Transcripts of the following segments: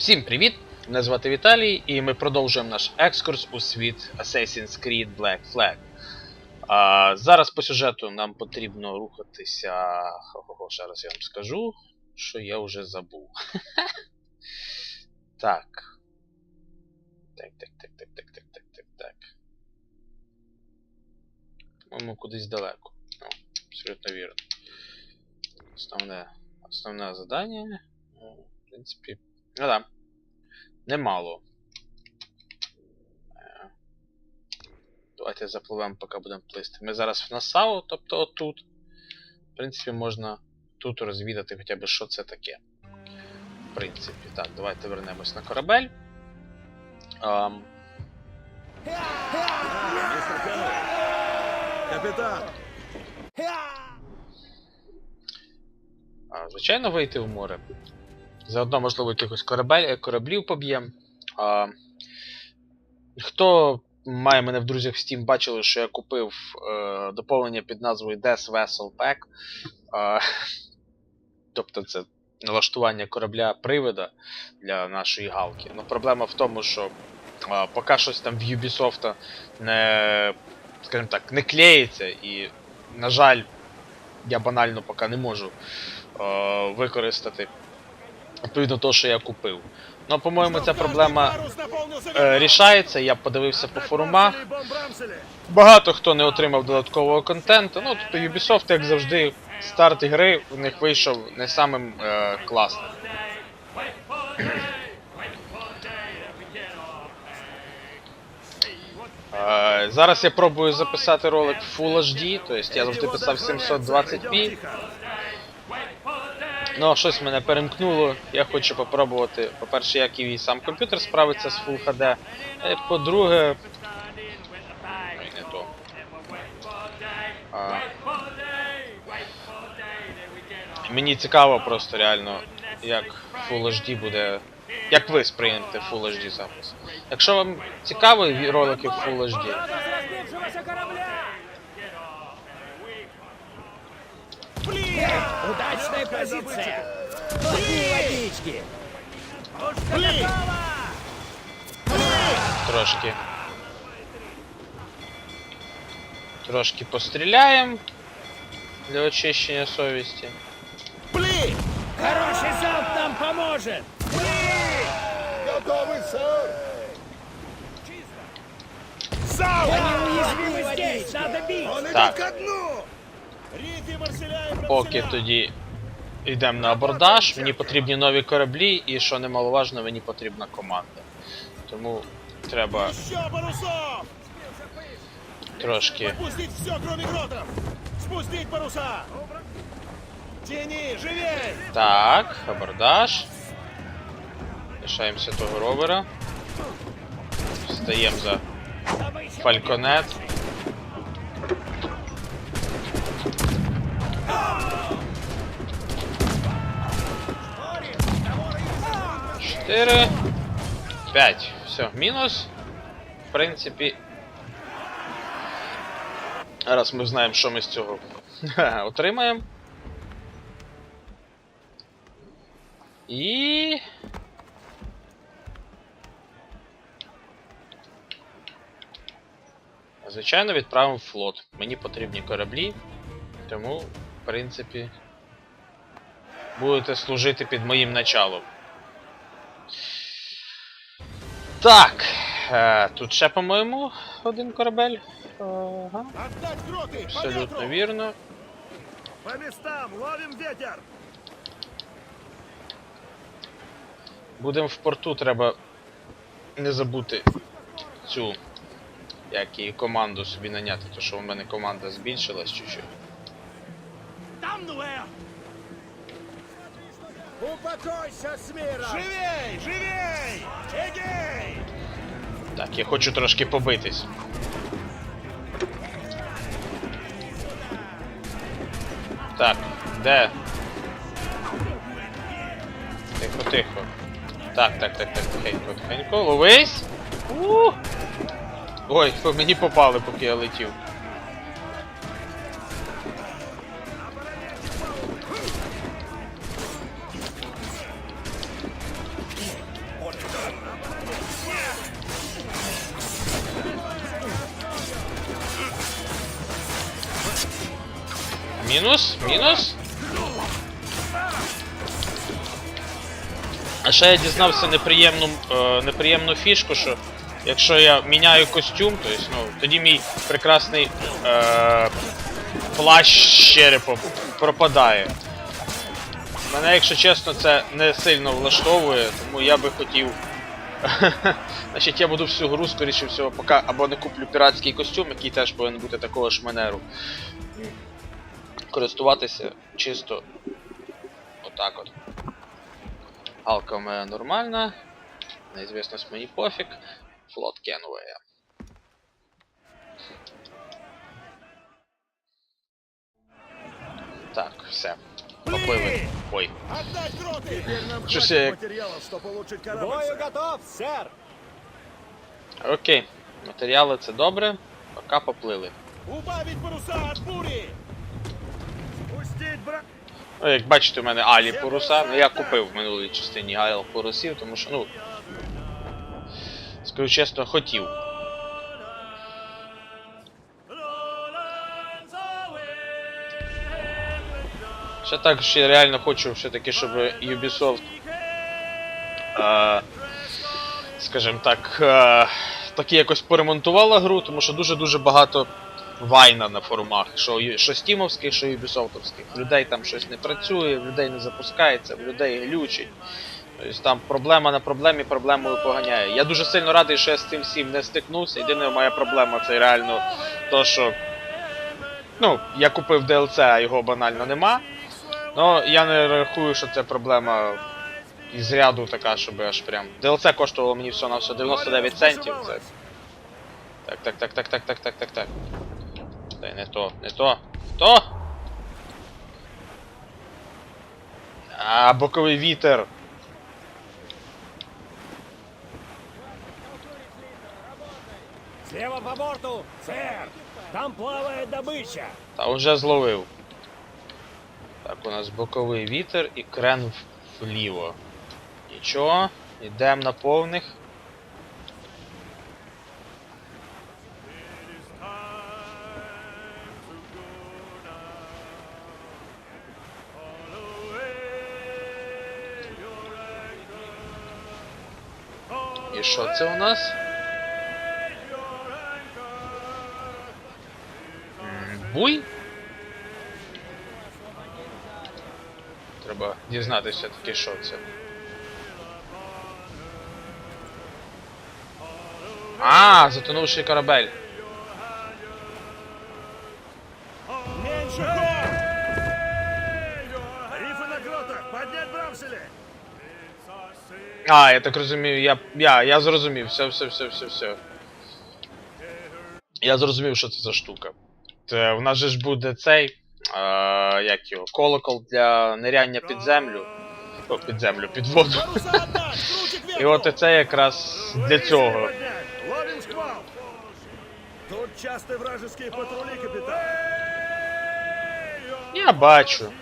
Всім привіт! Мене звати Віталій, і ми продовжуємо наш екскурс у світ Assassin's Creed Black Flag. А, зараз по сюжету нам потрібно рухатися. Ще раз я вам скажу, що я вже забув. Так. Так, так, так, так, так, так, так, так, так. По-моєму, кудись далеко. Ну, абсолютно вірно. Основне, основне задання. Ну, в принципі. Ну да. Немало. Е, Давайте запливемо, поки будемо плисти. Ми зараз в Насау, тобто отут. В принципі, можна тут розвідати хоча б, що це таке. В принципі, так, давайте вернемось на корабель. Ам, Капітан! а, звичайно, вийти в море. Заодно, можливо, якихось корабель, кораблів поб'ємо. Хто має мене в друзях в Steam, бачили, що я купив е, доповнення під назвою Death Vessel Pack. А, тобто це налаштування корабля привида для нашої галки. Ну, проблема в тому, що а, поки щось там в Ubisoft не, скажімо так, не клеїться, і, на жаль, я банально поки не можу е, використати відповідно того, що я купив. Ну, по-моєму, ця проблема е, рішається. Я подивився по форумах. Багато хто не отримав додаткового контенту. Ну, тобто Ubisoft, як завжди, старт гри у них вийшов не самим е, класним. Е, зараз я пробую записати ролик Full HD, тобто я завжди писав 720p. Ну, щось мене перемкнуло. Я хочу попробувати, по-перше, як і сам комп'ютер справиться з Full HD. Е, По-друге. Не то. А... Мені цікаво просто реально, як Full HD буде. Як ви сприймете Full HD запис. Якщо вам цікаво ролики в Full HD, Блин! Удачная позиция! Блин! водички! Блин! Трошки. Трошки постреляем для очищения совести. Пли! Хороший залп нам поможет! Пли! Готовы, сэр! Чисто! Залп! Они уязвимы здесь! Надо бить! Он идет так. ко дну! Поки тоді йдемо на абордаж, мені потрібні нові кораблі, і що немаловажно, мені потрібна команда. Тому треба трошки. Пустить все, кроме гротов! Спустить паруса! Тяни, живей! Так, абордаж. Лишаємося того ровера. Встаємо за фальконет. Чотири. П'ять. Все, мінус. В принципі. Раз ми знаємо, що ми з цього отримаємо. І. Звичайно, відправимо флот. Мені потрібні кораблі, тому, в принципі, будете служити під моїм началом. Так. Е, тут ще, по-моєму, один корабель. Ага. Абсолютно вірно. По местам! Ловим ветер! Будемо в порту, треба не забути цю як і команду собі наняти, то що у мене команда збільшилась чуть-чуть. Упокойся с миром! Живей! Живей! Эгей! Так, я хочу трошки побитись. Так, де? Тихо, тихо. Так, так, так, так, тихенько, тихенько. Ловись! У! Ой, по мені попали, поки я летів. Мінус, мінус. А ще я дізнався неприємну, е, неприємну фішку, що якщо я міняю костюм, то есть, ну, тоді мій прекрасний е, плащ черепом пропадає. Мене, якщо чесно, це не сильно влаштовує, тому я би хотів. Значить, я буду всю гру, скоріше всього, поки або не куплю піратський костюм, який теж повинен бути такого ж манеру Користуватися чисто отак от. Галка у мене нормальна. Неізвісність мені пофіг. Флот Кенуея. Так, все. Поплили. Ой. Отдать гроты! Теперь нам Что хватит себе- материалов, чтобы улучшить К корабль. бою сэр. готов, сэр! Окей. Матеріали це добре. Поки поплили. Убавить паруса от бури! Ну, як бачите, у мене Алі паруса. Ну я купив в минулій частині Айл парусів, тому що, ну. Скажу чесно, хотів. Ще також я реально хочу все-таки, щоб Ubisoft. Е, скажімо так. Е, таки якось поремонтувала гру, тому що дуже-дуже багато вайна на форумах. Що, що стімовських, що юбісофтовських. В людей там щось не працює, в людей не запускається, в людей глючить. Тобто там проблема на проблемі проблемою поганяє. Я дуже сильно радий, що я з цим всім не стикнувся. Єдина моя проблема це реально то, що. Ну, я купив DLC, а його банально нема. Ну, я не рахую, що це проблема із ряду така, щоб аж прям. DLC коштувало мені все на все 99 центів. Це... Так, так, так, так, так, так, так, так, так. Дай не то, не то, не то. А, боковий вітер. Слева по борту, сэр! Там плавает добыча! Та вже зловив. Так, у нас боковий вітер і крен вліво. Нічого, йдемо на повних. І що це у нас? Буй? Треба дізнатися таки, що це. А, затонувший корабель. А, я так розумію, я. Я, я зрозумів, все, все, все, все, все. Я зрозумів, що це за штука. Це, у нас же ж буде цей. Е, як його? Колокол для ниряння під землю. О, під землю, під воду. І от це якраз для цього. Тут часто вражеские патрули, капитан. Я бачу.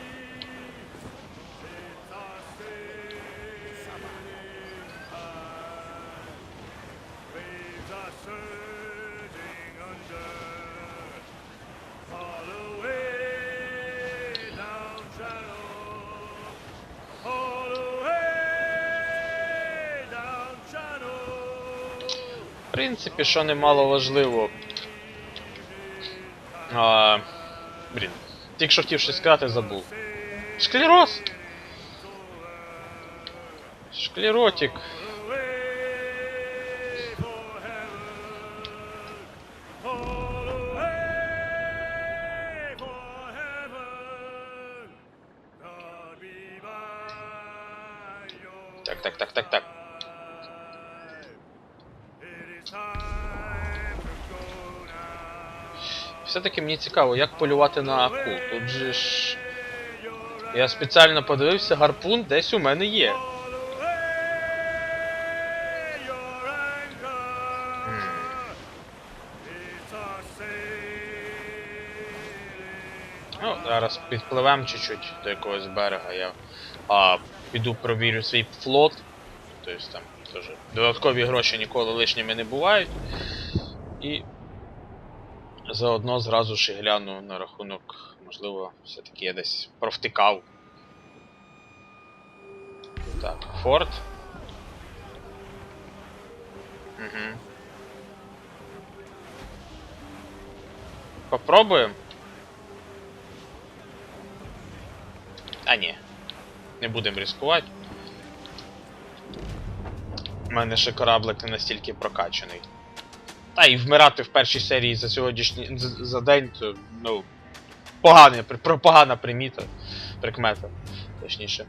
Принципі, що немало важливо. А, блін. Тільки що хотів щось сказати, забув. Шклероз! Шклеротик. Цікаво, як полювати на акул. Тут же ж. Я спеціально подивився, гарпун десь у мене є. Ну, зараз підпливемо чуть-чуть до якогось берега. Я а, піду провірю свій флот. Тобто там теж додаткові гроші ніколи лишніми не бувають. І заодно зразу ж і гляну на рахунок Можливо, все-таки я десь провтикав. Так, форт. Угу. Попробуємо. А ні. Не будемо ризикувати. У мене ще кораблик не настільки прокачаний. Та і вмирати в першій серії за сьогоднішній за, день, то, ну. Про- погана приміта. Прикмета. Точніше.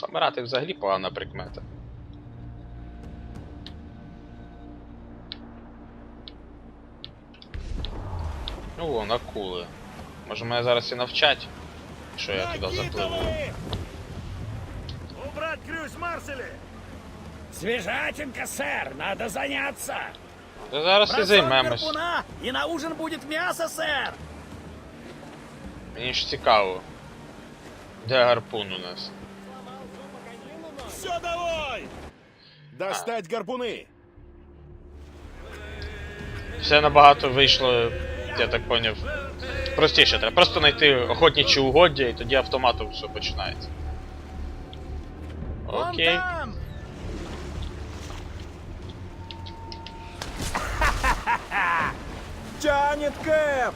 Помирати взагалі погана прикмета. Ну вон, акули. Може мене зараз і навчать, що я туди запливу. Накидывай! Убрать крюсь Марселе! Свежатинка, сэр, надо заняться. Та зараз і Бросок займемось. гарпуна, и на ужин будет мясо, сэр! Мені ж цікаво. Де гарпун у нас? Все, давай! Достать гарпуны! Все набагато вийшло, я так поняв. Простіше, треба просто знайти охотничі угоддя і тоді автоматом все починається. Окей. Тянет Кэп!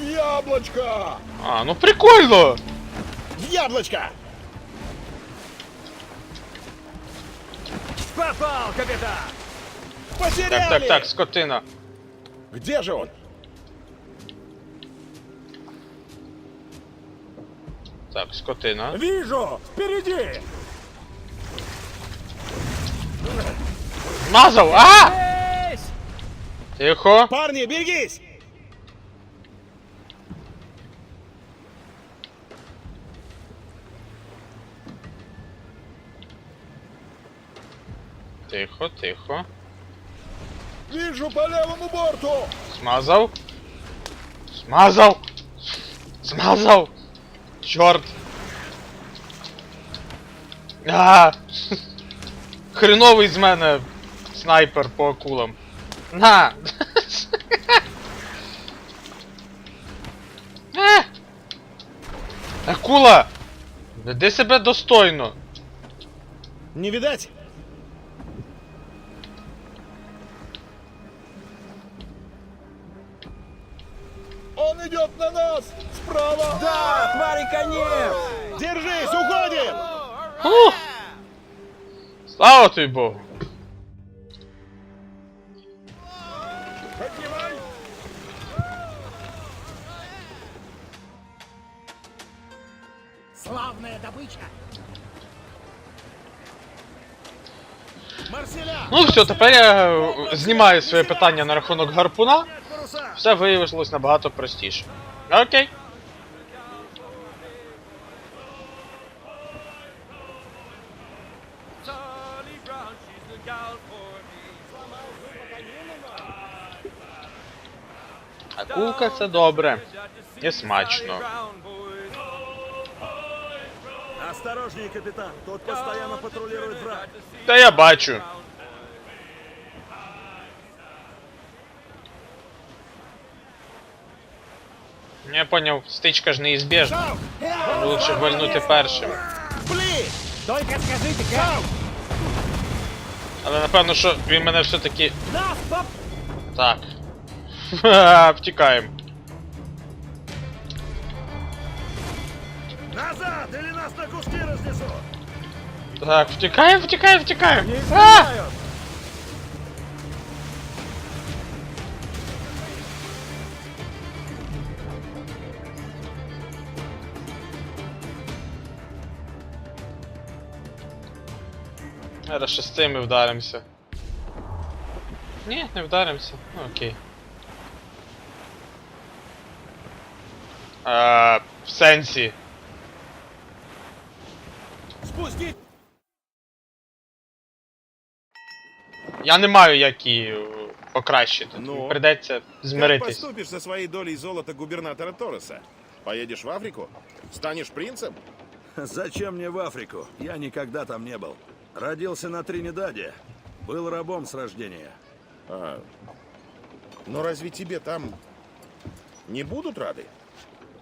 В яблочко! А, ну прикольно! В яблочко! Попал, капитан! Потеряли! Так, так, так, скотина. Где же он? Так, скотина. Вижу! Впереди! Мазав! А! Здесь! Тихо! Парни, берегись! Тихо, тихо. Вижу по левому борту! Смазав. Смазав! Смазав! Чорт! А! Хреновий з мене снайпер по акулам. На! Е! Акула! Веди себе достойно! Не видать? идет на нас! Справа! Да, твари конец! Держись, уходим! Ух! Слава тобі Богу! Поднимай! Славная добыча. Марселя! Ну все, тепер я е, знімаю своє питання на рахунок гарпуна. Все виявилось набагато простіше. Окей. Акулка це добре. І смачно. Осторожнее, капитан! Тот постоянно патрулирует враг! Та я бачу. Я поняв, стичка ж неізбежна. Лучше вальнути першим. Блин! Только скажите, как? Але напевно, що він мене все-таки. Нас, поп... Так. Ха-ха, Втікаємо. Назад, или нас на куски разнесут! Так, втікаємо, втікаємо, втікаємо. Зараз ще з цими вдаримося. Ні, не вдаримося. Ну окей. А, в сенсі. Спустить! Я не маю як її е, покращити. Ну? Придеться Как змиритись. поступишь со своей долей золота губернатора Торреса? Поедешь в Африку? Станешь принцем? Зачем мне в Африку? Я никогда там не был. Родился на Тринидаде. Был рабом с рождения. А, но разве тебе там не будут рады?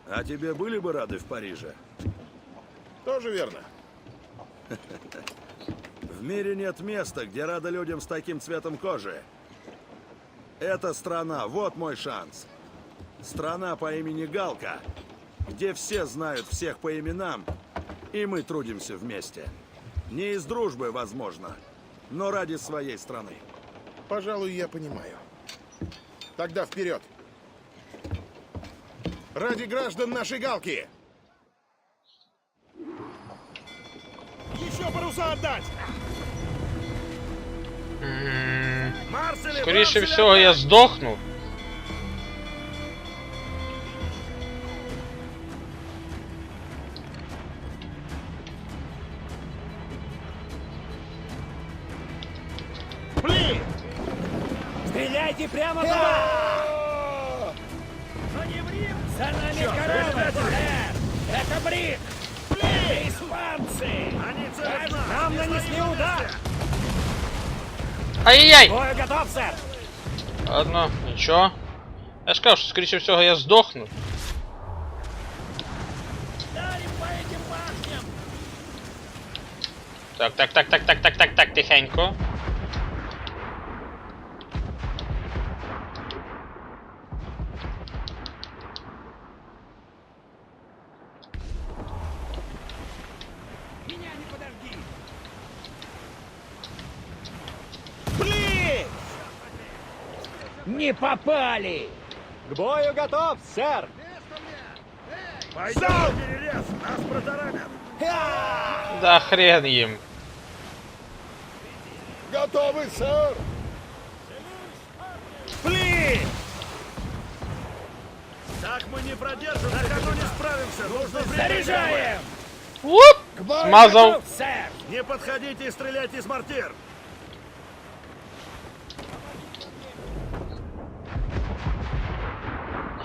А тебе были бы рады в Париже? Тоже верно. В мире нет места, где рады людям с таким цветом кожи. Эта страна, вот мой шанс. Страна по имени Галка, где все знают всех по именам, и мы трудимся вместе. Не из дружбы, возможно, но ради своей страны. Пожалуй, я понимаю. Тогда вперед! Ради граждан нашей галки! Еще паруса отдать! Марселе всього, я отдать! Ай-яй! Бою готов, сэр! Ладно, ничего. Я ж кажу, что, скорее всего, я сдохну. Так, так, так, так, так, так, так, так, тихенько. Не попали! К бою готов, сэр! Пойдем перерез! Нас протаранят! Да хрен їм. Готовы, сэр! Пли! Так мы не продержимся! На ходу не справимся! Нужно! Заряжаем! Уп! К бою Смазал. готов, сэр! Не подходите и стреляйте из мортир!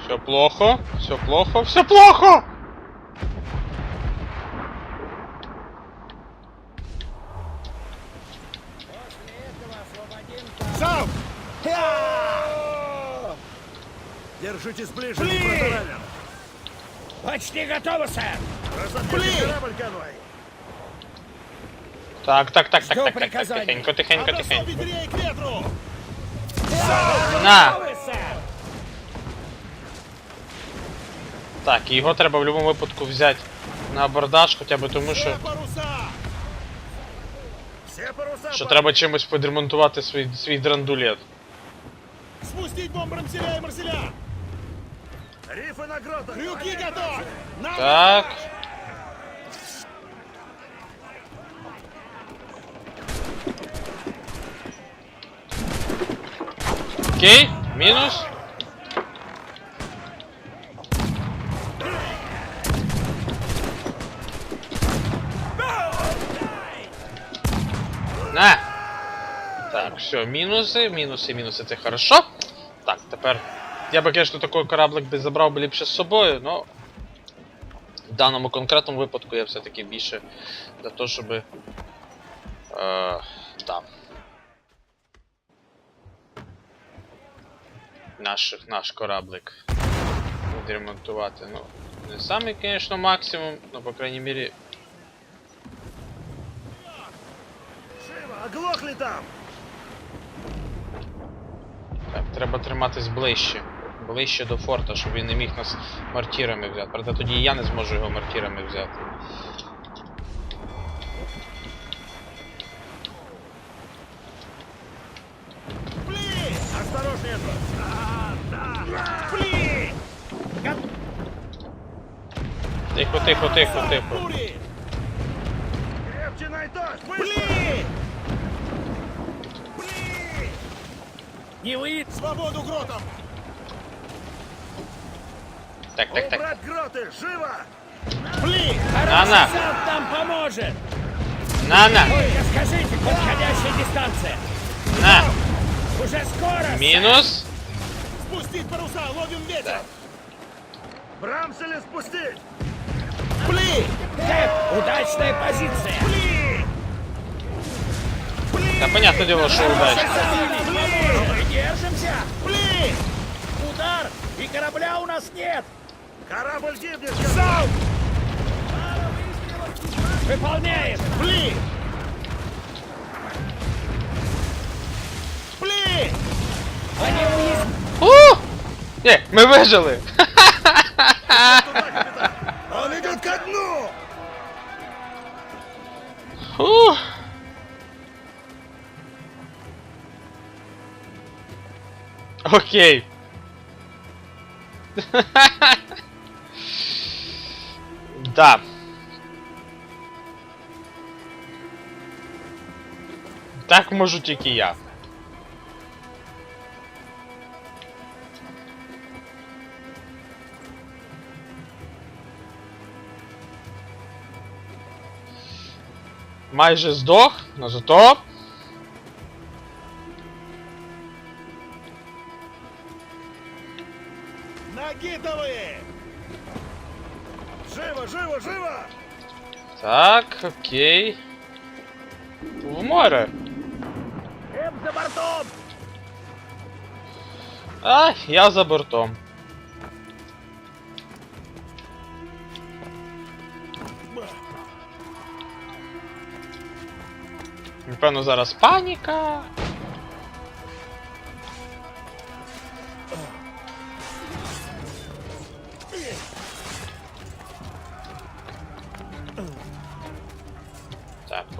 Все плохо, все плохо, все плохо! Сам! Держитесь ближе, протаранят. Почти готово, сэр! Разобьете корабль конвой! Так, так, так, так, так, так, так, тихенько, тихенько, тихенько. На! Так, і його треба в будь-якому випадку взяти на абордаж, хоча б тому, що, що треба чимось підремонтувати свій, свій драндулет. Спустить бомбрамселя и марселя! Рифы на гротах! Крюки готовы! На Так. Окей, мінус. Все, мінуси, мінуси, мінуси, це хорошо. Так, тепер. Я би, звісно, такий кораблик би забрав би ліпше з собою, але в даному конкретному випадку я все-таки більше за те, щоб. Е, да. Наш, наш кораблик відремонтувати. Ну, не самий, звісно, максимум, але, по крайній мірі! Оглохли там! Так, треба триматись ближче. Ближче до форта, щоб він не міг нас мартірами взяти. Правда, тоді я не зможу його мартірами взяти. Осторожнее! Да! Тихо, тихо, тихо, тихо. Не вы! Свободу гротам! Так, так, так. Убрать гроты! Живо! Пли! На-на. Сам нам поможет! На-на! Только скажите, подходящая дистанция! На! Уже скоро, сэр! Мінус! Спустить паруса! Ловим ветер! Брамсели спустить! Пли! Кэп, удачная позиция. Пли! Та понятне діло, що удачно. Мы держимся. Пли! Удар, и корабля у нас нет. Корабль гибнет! Залп! Выполняем. Пли! Пли! Они уязвимы. У! Ні, ми вижили! Он идет ко дну! Ух. Окей. да. Так можу тільки я. Майже здох, но зато Живо! Так, окей. В море. Кэп за бортом. А, я за бортом. Напевно, зараз паніка.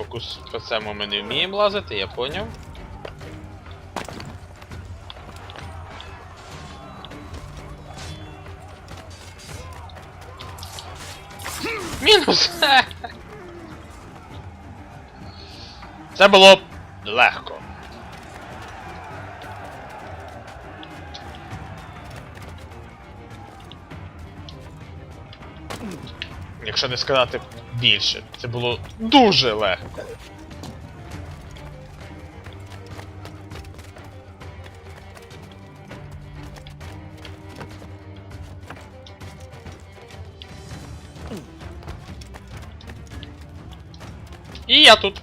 Фокус по цьому ми не вміємо лазити, я поняв. Мінус! Це було легко. Якщо не сказати більше, це було дуже легко. І я тут.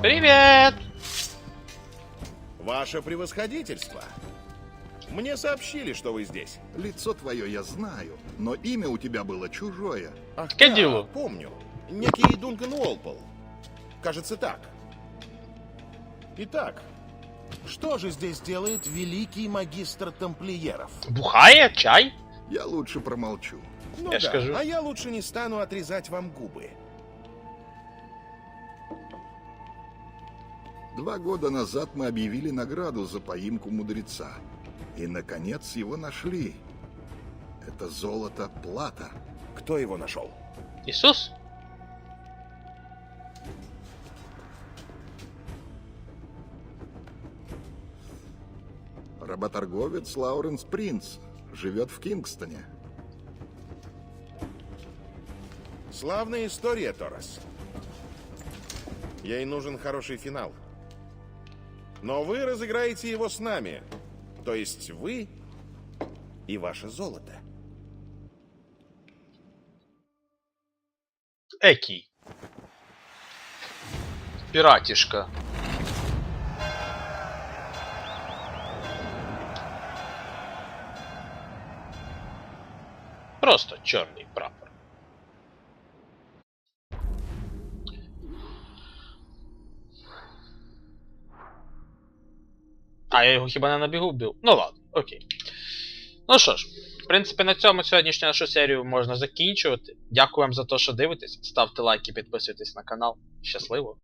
Привет! Ваше превосходительство. Мне сообщили, что вы здесь. Лицо твое я знаю, но имя у тебя было чужое. Ах, Ке да, делу? помню. Некий Дункан Уолпол. Кажется, так. Итак, что же здесь делает великий магистр тамплиеров? Бухає чай? Я лучше промолчу. Ну Я да, скажу. а я лучше не стану отрезать вам губы. Два года назад мы объявили награду за поимку мудреца. И, наконец, его нашли. Это золото плата. Кто его нашел? Ісус? Работорговец Лауренс Принц. Живет в Кингстоне. Славная история, Торрес. Ей нужен хороший финал. Но вы разыграете его с нами. То есть вы и ваше золото. Екій. Піратішка. Просто чорний прапор. А, я його хіба не на бігу вбив? Ну ладно, окей. Ну що ж, принципі, на цьому сьогоднішню нашу серію можна закінчувати. Дякую вам за те, що дивитесь. Ставте лайки, підписуйтесь на канал. Щасливо!